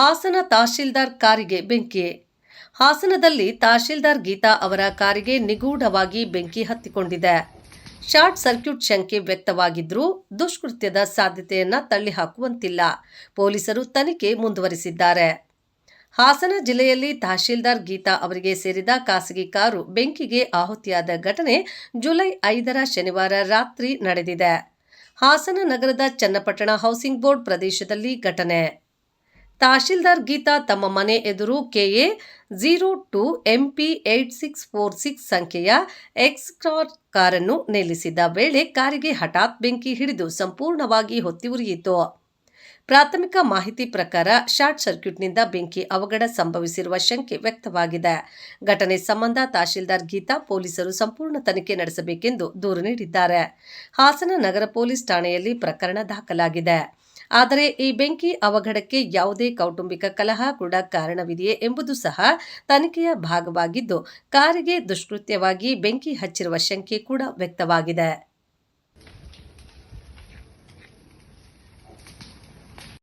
ಹಾಸನ ತಹಶೀಲ್ದಾರ್ ಕಾರಿಗೆ ಬೆಂಕಿ. ಹಾಸನದಲ್ಲಿ ತಹಶೀಲ್ದಾರ್ ಗೀತಾ ಅವರ ಕಾರಿಗೆ ನಿಗೂಢವಾಗಿ ಬೆಂಕಿ ಹತ್ತಿಕೊಂಡಿದೆ. ಶಾರ್ಟ್ ಸರ್ಕ್ಯೂಟ್ ಶಂಕೆ ವ್ಯಕ್ತವಾಗಿದ್ದರೂ ದುಷ್ಕೃತ್ಯದ ಸಾಧ್ಯತೆಯನ್ನ ತಳ್ಳಿಹಾಕುವಂತಿಲ್ಲ. ಪೊಲೀಸರು ತನಿಖೆ ಮುಂದುವರಿಸಿದ್ದಾರೆ. ಹಾಸನ ಜಿಲ್ಲೆಯಲ್ಲಿ ತಹಶೀಲ್ದಾರ್ ಗೀತಾ ಅವರಿಗೆ ಸೇರಿದ ಖಾಸಗಿ ಕಾರು ಬೆಂಕಿಗೆ ಆಹುತಿಯಾದ ಘಟನೆ ಜುಲೈ ಐದರ ಶನಿವಾರ ರಾತ್ರಿ ನಡೆದಿದೆ. ಹಾಸನ ನಗರದ ಚನ್ನಪಟ್ಟಣ ಹೌಸಿಂಗ್ ಬೋರ್ಡ್ ಪ್ರದೇಶದಲ್ಲಿ ಘಟನೆ. ತಹಶೀಲ್ದಾರ್ ಗೀತಾ ತಮ್ಮ ಮನೆ ಎದುರು KA zero two MP eight six four six ಸಂಖ್ಯೆಯ ಎಕ್ಸ್ಕ್ರಾರ್ ಕಾರನ್ನು ನಿಲ್ಲಿಸಿದ್ದ ವೇಳೆ ಕಾರಿಗೆ ಹಠಾತ್ ಬೆಂಕಿ ಹಿಡಿದು ಸಂಪೂರ್ಣವಾಗಿ ಹೊತ್ತಿ ಉರಿಯಿತು. ಪ್ರಾಥಮಿಕ ಮಾಹಿತಿ ಪ್ರಕಾರ ಶಾರ್ಟ್ ಸರ್ಕ್ಯೂಟ್ನಿಂದ ಬೆಂಕಿ ಅವಘಡ ಸಂಭವಿಸಿರುವ ಶಂಕೆ ವ್ಯಕ್ತವಾಗಿದೆ. ಘಟನೆ ಸಂಬಂಧ ತಹಶೀಲ್ದಾರ್ ಗೀತಾ ಪೊಲೀಸರು ಸಂಪೂರ್ಣ ತನಿಖೆ ನಡೆಸಬೇಕೆಂದು ದೂರು ನೀಡಿದ್ದಾರೆ. ಹಾಸನ ನಗರ ಪೊಲೀಸ್ ಠಾಣೆಯಲ್ಲಿ ಪ್ರಕರಣ ದಾಖಲಾಗಿದೆ. ಆದರೆ ಈ ಬೆಂಕಿ ಅವಘಡಕ್ಕೆ ಯಾವುದೇ ಕೌಟುಂಬಿಕ ಕಲಹ ಕೂಡ ಕಾರಣವಿದೆಯೇ ಎಂಬುದು ಸಹ ತನಿಖೆಯ ಭಾಗವಾಗಿದ್ದು, ಕಾರಿಗೆ ದುಷ್ಕೃತ್ಯವಾಗಿ ಬೆಂಕಿ ಹಚ್ಚಿರುವ ಶಂಕೆ ಕೂಡ ವ್ಯಕ್ತವಾಗಿದೆ.